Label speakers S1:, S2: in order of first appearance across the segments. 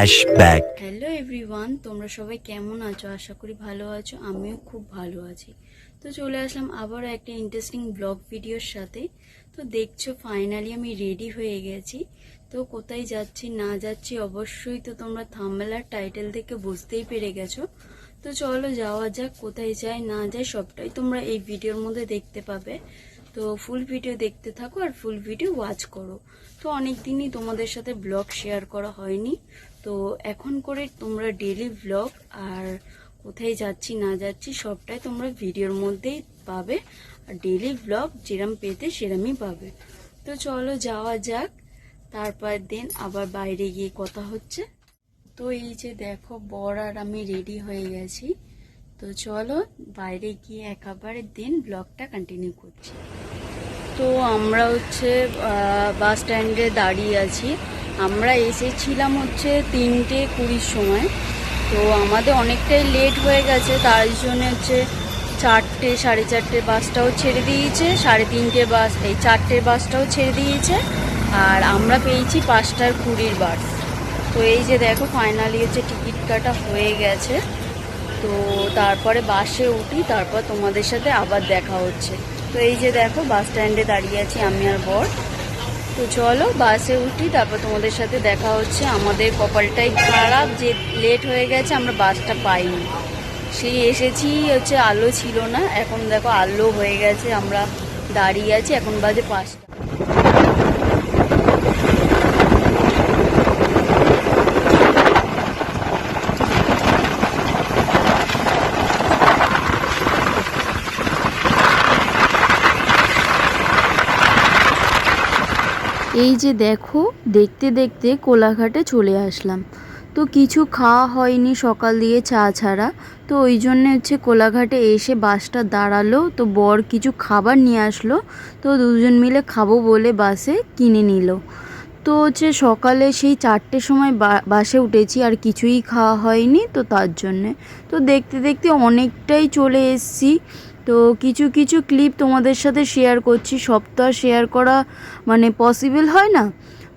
S1: Flashback.
S2: Hello everyone তোমরা সবাই কেমন আছো? আশা করি ভালো আছো, আমিও খুব ভালো আছি। তো চলে আসলাম আবারও একটা ইন্টারেস্টিং ব্লগ ভিডিওর সাথে। তো দেখছ ফাইনালি আমি রেডি হয়ে গেছি। তো কোথায় যাচ্ছি, না যাচ্ছি, অবশ্যই তো তোমরা থামমেলার টাইটেল থেকে বুঝতেই পেরে গেছো। তো চলো যাওয়া যাক, কোথায় যাই, না যাই, সবটাই তোমরা এই ভিডিওর মধ্যে দেখতে পাবে। তো ফুল ভিডিও দেখতে থাকো আর ফুল ভিডিও ওয়াচ করো। তো অনেক দিনই তোমাদের সাথে ব্লগ শেয়ার করা হয়নি। তো এখন করে তোমরা ডেলি ব্লগ আর কোথায় যাচ্ছি না যাচ্ছি সবটাই তোমরা ভিডিওর মধ্যেই পাবে। আর ডেলি ব্লগ যেরম পেতে সেরমই পাবে। তো চলো যাওয়া যাক, তারপর দিন আবার বাইরে গিয়ে কথা হচ্ছে। তো এই যে দেখো, বর আর আমি রেডি হয়ে গেছি। তো চলো বাইরে গিয়ে একেবারে দিন ব্লগটা কন্টিনিউ করছি। তো আমরা হচ্ছে বাস স্ট্যান্ডে দাঁড়িয়ে আছি। আমরা এসেছিলাম হচ্ছে তিনটে কুড়ির সময়। তো আমাদের অনেকটাই লেট হয়ে গেছে, তার জন্য হচ্ছে চারটে, সাড়ে চারটে বাসটাও ছেড়ে দিয়েছে, সাড়ে তিনটে বাস, এই চারটের বাসটাও ছেড়ে দিয়েছে। আর আমরা পেয়েছি পাঁচটার কুড়ির বাস। তো এই যে দেখো ফাইনালি হচ্ছে টিকিট কাটা হয়ে গেছে। তো তারপরে বাসে উঠি, তারপর তোমাদের সাথে আবার দেখা হচ্ছে। তো এই যে দেখো, বাস স্ট্যান্ডে দাঁড়িয়ে আছি আমি আর বর। তো চলো বাসে উঠি, তারপর তোমাদের সাথে দেখা হচ্ছে। আমাদের কপালটাই খারাপ, যে লেট হয়ে গেছে, আমরা বাসটা পাইনি। সেই এসেছি, হচ্ছে আলো ছিল না, এখন দেখো আলো হয়ে গেছে, আমরা দাঁড়িয়ে আছি, এখন বাজে পাঁচটা। এই যে দেখো, দেখতে দেখতে কোলাঘাটে চলে আসলাম। তো কিছু খাওয়া হয়নি সকাল দিয়ে চা ছাড়া। তো ওই জন্য হচ্ছে কোলাঘাটে এসে বাসটা দাঁড়াল। তো বর কিছু খাবার নিয়ে আসলো। তো দুজন মিলে খাব বলে বাসে কিনে নিল। তো হচ্ছে সকালে সেই চারটের সময় বাসে উঠেছি, আর কিছুই খাওয়া হয়নি তো তার জন্যে। তো দেখতে দেখতে অনেকটাই চলে এসেছি। তো কিছু কিছু ক্লিপ তোমাদের সাথে শেয়ার করছি। আর শেয়ার করা মানে পসিবল হয় না।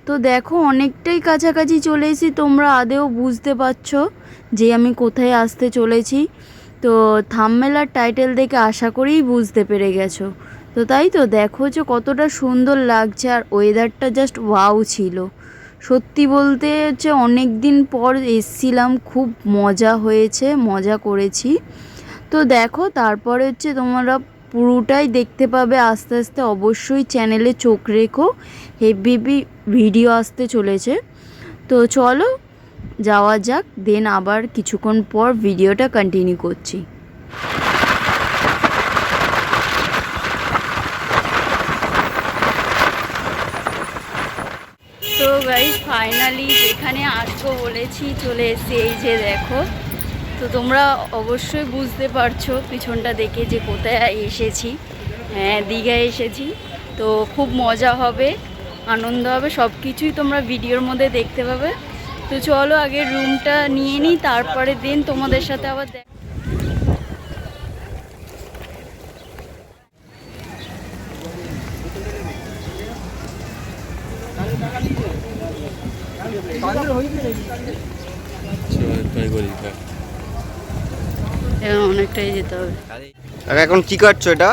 S2: তো দেখো, অনেকটাই কাছাকাছি চলে এসেছি। তোমরা আদেও বুঝতে পারছ যে আমি কোথায় আসতে চলেছি। তো থামমেলার টাইটেল দেখে আশা করেই বুঝতে পেরে গেছো। তো তাই তো, দেখো যে কতটা সুন্দর লাগছে। আর ওয়েদারটা জাস্ট ওয়াও ছিল। সত্যি বলতে হচ্ছে অনেক দিন পর এসছিলাম। খুব মজা হয়েছে, মজা করেছি। তো দেখো, তারপরে হচ্ছে তোমরা পুরোটাই দেখতে পাবে আস্তে আস্তে। অবশ্যই চ্যানেলে চোখ রেখো হেভি ভিডিও আসতে চলেছে। তো চলো, যাওয়া যাক দেন আবার কিছুক্ষণ পর ভিডিওটা কন্টিনিউ করছি। তো গাইজ ফাইনালি যেখানে আসব বলেছি, চলে এসেছি, এই যে দেখো। তো তোমরা অবশ্যই বুঝতে পারছ পিছনটা দেখে যে কোথায় এসেছি। হ্যাঁ দীঘায় এসেছি। তো খুব মজা হবে আনন্দ হবে সব কিছুই তোমরা ভিডিওর মধ্যে দেখতে পাবে। তো চলো আগে রুমটা নিয়ে নিই তারপরে দিন তোমাদের সাথে আবার দেখ এখন অনেকটাই যেতে হবে।
S3: কাকা এখন কি কাটছো এটা?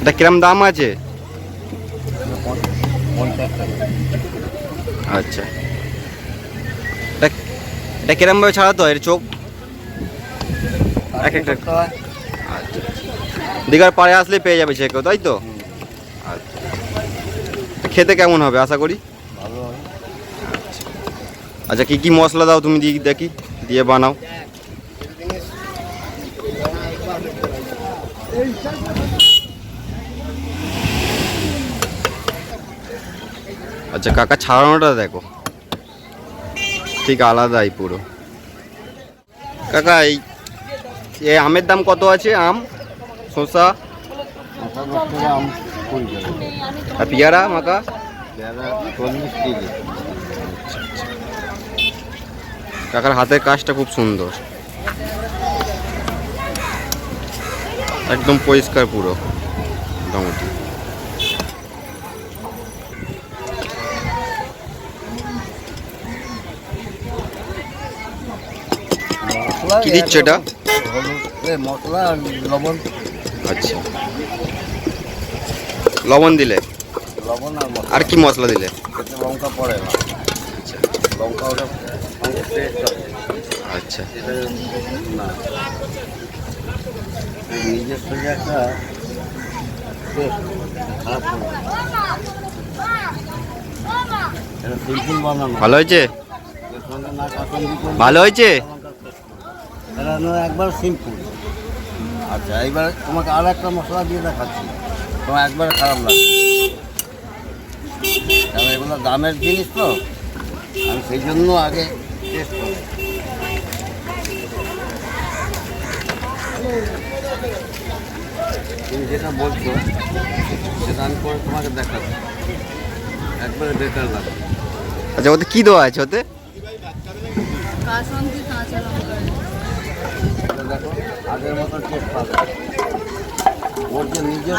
S3: এটা কিরম দাম আছে? আচ্ছা। এটা এটা কিরম ভাবে ছাড়াতে হয় এর চোখ? এক একটা। আচ্ছা। দীঘার পাড়ে আসলে পেয়ে যাবে সে কেউ তাই তো? আচ্ছা। খেতে কেমন হবে আশা করি? আচ্ছা। কি কি মশলা দাও তুমি দেখি। দিয়ে বানাও। আচ্ছা কাকা ছাড়ানোটা দেখো। ঠিক আলাদাই পুরো। কাকা এই এই আমের দাম কত আছে? আম শসা? আর পেয়ারা মাকা? কাকার হাতের কাজটা খুব সুন্দর। একদম পরিষ্কার পুরো। মোটামুটি। কি দিচ্ছে এটা?
S1: মশলা লবণ
S3: আচ্ছা। লবণ দিলে?
S1: লবণ আর
S3: কি মশলা দিলে?
S1: লঙ্কা পড়ে
S3: আচ্ছা।
S1: লঙ্কা ওটা
S3: আচ্ছা।
S1: একটা
S3: ভালো হয়েছে? ভালো হয়েছে?
S1: একবার সিম্পল আচ্ছা এইবার তোমাকে আর একটা মশলা দিয়ে দেখাচ্ছি। তোমার একবার খারাপ লাগবে কারণ এগুলো দামের জিনিস তো। আমি সেই জন্য আগে টেস্ট করি তুমি যেটা বলছো সেটা আমি করে তোমাকে দেখাচ্ছি একবারে বেকার লাগবে।
S3: আচ্ছা ওতে কি দেওয়া আছে ওতে?
S1: দেখো আগের মতো টেস্ট পাবে। ওর যে নিজস্ব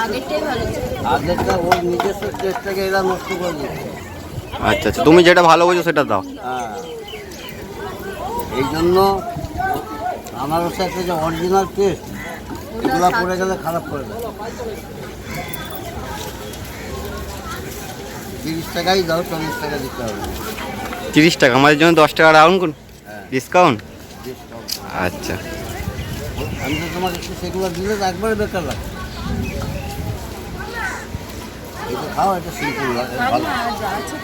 S1: আগেরটা ওর নিজস্ব টেস্টটাকে এরা নষ্ট করে দিচ্ছে
S3: আচ্ছা আচ্ছা তুমি যেটা ভালো বলছো সেটা দাও।
S1: হ্যাঁ। এই জন্য আনারসের একটা যে অরিজিনাল টেস্ট এগুলো পড়ে গেলে খারাপ করে দেয়। তিরিশ টাকাই দাও চল্লিশ টাকা দিতে হবে।
S3: তিরিশ টাকা আমাদের জন্য দশ টাকা রাউন্ড করুন।
S1: হ্যাঁ।
S3: ডিসকাউন্ট আচ্ছা।
S1: আমি তো তোমাকে একটু সেগুলো দিলে তো একবারে বেকার লাগে এটা খাও এটা সিম্পল লাগে ভালো
S2: যা আছে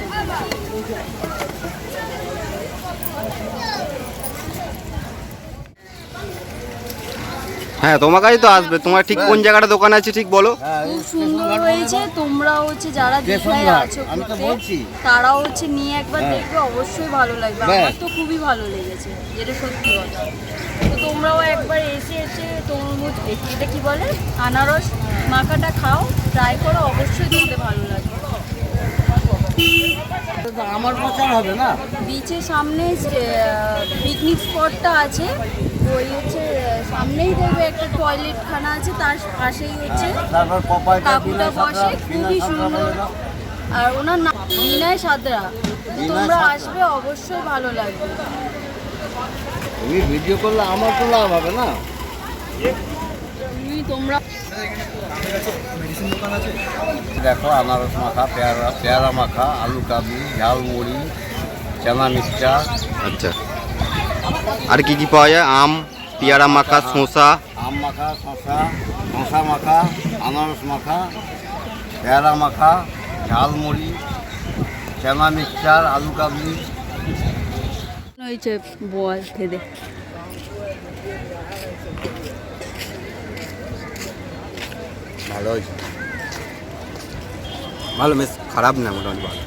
S3: হ্যাঁ তোমার কাছে তো আসবে। তোমার ঠিক কোন জায়গাটা দোকান আছে ঠিক বলো।
S1: হ্যাঁ
S2: খুব সুন্দর হয়েছে তোমরা হচ্ছে যারা দীঘায় আছো
S1: আমি তো
S2: ঘুরতে,
S1: বলছি।
S2: তারাও হচ্ছে নিয়ে একবার
S1: হ্যাঁ।
S2: দেখবে অবশ্যই ভালো লাগবে। আমার তো খুবই ভালো লেগেছে যেটা সত্যি কথা। তো তোমরাও একবার এসে এসে তরমুজ এটা কি বলে? আনারস মাখাটা খাও ট্রাই করো অবশ্যই তোমাদের ভালো লাগবে।
S1: আমার প্রচার হবে না?
S2: বিচের সামনে পিকনিক স্পটটা আছে ওই হচ্ছে সামনেই দেখবে একটা টয়লেট খানা আছে তার পাশেই হচ্ছে
S1: তারপর
S2: কাকুটা বসে খুবই সুন্দর। আর ওনার নাম বিনয় সাদরা তোমরা আসবে অবশ্যই ভালো লাগবে।
S1: তুমি ভিডিও করলে আমার তো লাভ হবে না।
S2: তুমি তোমরা
S1: দেখো আনারস মাখা পেয়ারা পেয়ারা মাখা আলু কাবলি ঝালমুড়ি চানা মিক্সচার
S3: আচ্ছা। আর কি কি পাওয়া যায়? আম পেয়ারা মাখা শসা।
S1: আম মাখা শশা শশা মাখা আনারস মাখা পেয়ারা মাখা ঝালমুড়ি চানা মিক্সচার আলু কাবলি।
S2: হয়েছে বল খেদে
S3: ভালো হয়েছে। ভালো বেশ খারাপ না মোটামুটি ভালো।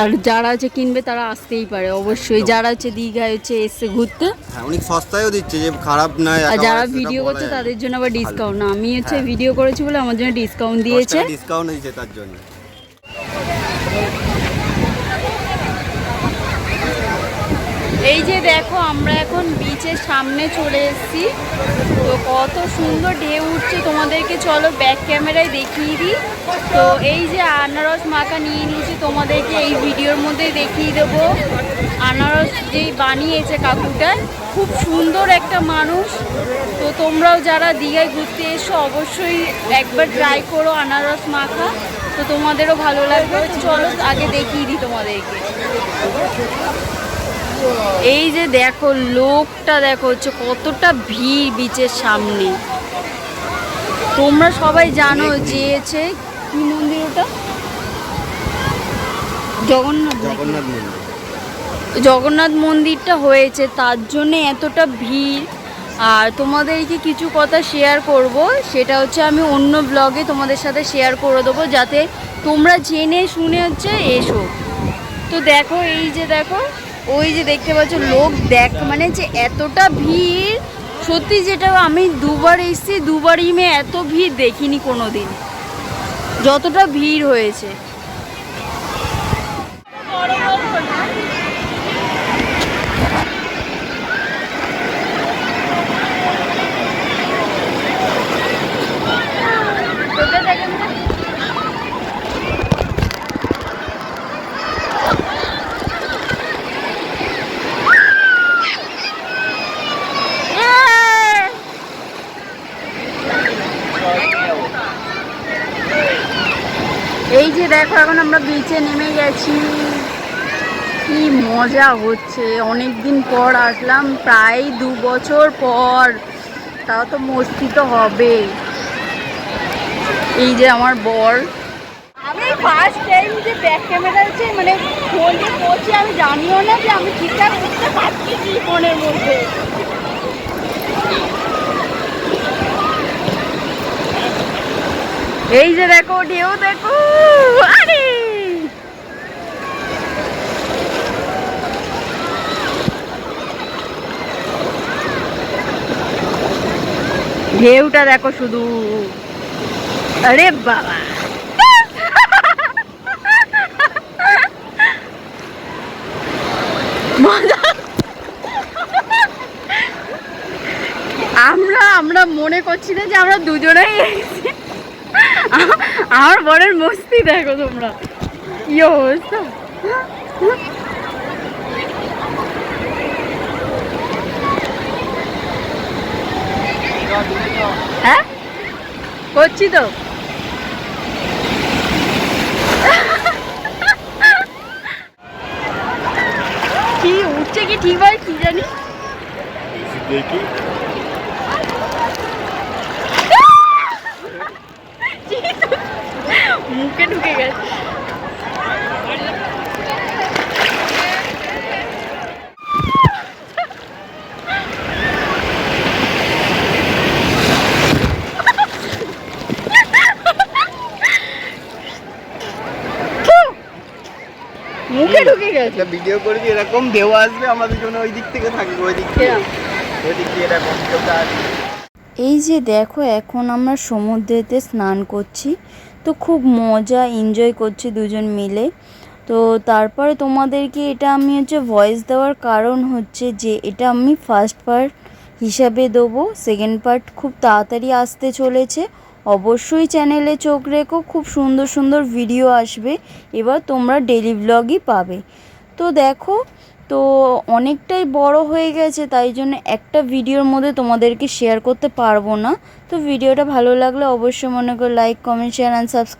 S2: আর যারা আছে কিনবে তারা আসতেই পারে অবশ্যই। যারা আছে দীঘায় হচ্ছে এসে ঘুরতে।
S3: হ্যাঁ অনেক সস্তায়ও দিচ্ছে যে খারাপ না
S2: আর যারা ভিডিও করছে তাদের জন্য আবার ডিসকাউন্ট না। আমি হচ্ছে
S3: হ্যাঁ।
S2: ভিডিও করেছি বলে আমার জন্য ডিসকাউন্ট দিয়েছে।
S3: ডিসকাউন্ট দিয়েছে তার জন্য।
S2: এই যে দেখো, আমরা এখন বিচের সামনে চলে এসেছি। তো কত সুন্দর ঢেউ উঠছে। তোমাদেরকে চলো ব্যাক ক্যামেরায় দেখিয়ে দিই। তো এই যে আনারস মাখা নিয়ে নিয়েছি, তোমাদেরকে এই ভিডিওর মধ্যে দেখিয়ে দেবো। আনারস যেই বানিয়েছে কাকুটা, খুব সুন্দর একটা মানুষ। তো তোমরাও যারা দীঘায় ঘুরতে এসো, অবশ্যই একবার ট্রাই করো আনারস মাখা। তো তোমাদেরও ভালো লাগবে। চলো আগে দেখিয়ে দিই তোমাদেরকে। এই যে দেখো লোকটা দেখো হচ্ছে কতটা ভিড় বিচের সামনে। তোমরা সবাই জানো যে হচ্ছে কি মন্দির ওটা? জগন্নাথ
S3: জগন্নাথ মন্দির।
S2: জগন্নাথ মন্দিরটা হয়েছে তার জন্য এতটা ভিড়। আর তোমাদেরকে কিছু কথা শেয়ার করব সেটা হচ্ছে আমি অন্য ব্লগে তোমাদের সাথে শেয়ার করে দেবো যাতে তোমরা জেনে শুনে হচ্ছে এসো। তো দেখো এই যে দেখো ওই যে দেখতে পাচ্ছ, লোক দেখ মানে যে এতটা ভিড়, সত্যি যেটা আমি দুবার এসেছি, দুবারই মেয়ে এত ভিড় দেখিনি কোনো দিন যতটা ভিড় হয়েছে। দেখো এখন আমরা বিচে নেমে গেছি। কি মজা হচ্ছে। অনেক দিন পর আসলাম, প্রায় দু বছর পর। তাও তো মস্তি তো হবে। এই যে আমার বর। আমি ফার্স্ট টাইম যে ব্যাক ক্যামেরা হচ্ছে মানে ফোন করছি, আমি জানিও না যে আমি ঠিকঠাক করতে পারছি কি ফোনের মধ্যে। এই যে দেখো, ঢেউ দেখো ঢেউটা দেখো শুধু। আরে বাবা! আমরা আমরা মনে করছি না যে আমরা দুজনেই আমার বরের মস্তি দেখো তোমরা। কি অবস্থা? হ্যাঁ? করছি তো। কি উঠছে কি ঠিক হয় কি জানি?
S3: দেখি।
S2: মুখে ঢুকে গেছে। মুখে ঢুকে গেছে।
S3: ভিডিও করেছি এরকম ঢেউ আসবে আমাদের জন্য ওই দিক থেকে থাকবে ওই দিক থেকে ওই দিক দিয়ে এরকম
S2: এই যে দেখো এখন আমরা সমুদ্রেতে স্নান করছি। তো খুব মজা এনজয় করছি দুজন মিলে। তো তারপরে তোমাদেরকে এটা আমি হচ্ছে ভয়েস দেওয়ার কারণ হচ্ছে যে এটা আমি ফার্স্ট পার্ট হিসাবে দেবো সেকেন্ড পার্ট খুব তাড়াতাড়ি আসতে চলেছে। অবশ্যই চ্যানেলে চোখ রেখো, খুব সুন্দর সুন্দর ভিডিও আসবে। এবার তোমরা ডেলি ব্লগই পাবে। তো দেখো তো অনেকটাই বড় হয়ে গেছে, তাই জন্য একটা ভিডিওর মধ্যে তোমাদেরকে শেয়ার করতে পারব না। তো ভিডিওটা ভালো লাগলে অবশ্যই মনে করো like comment share and subscribe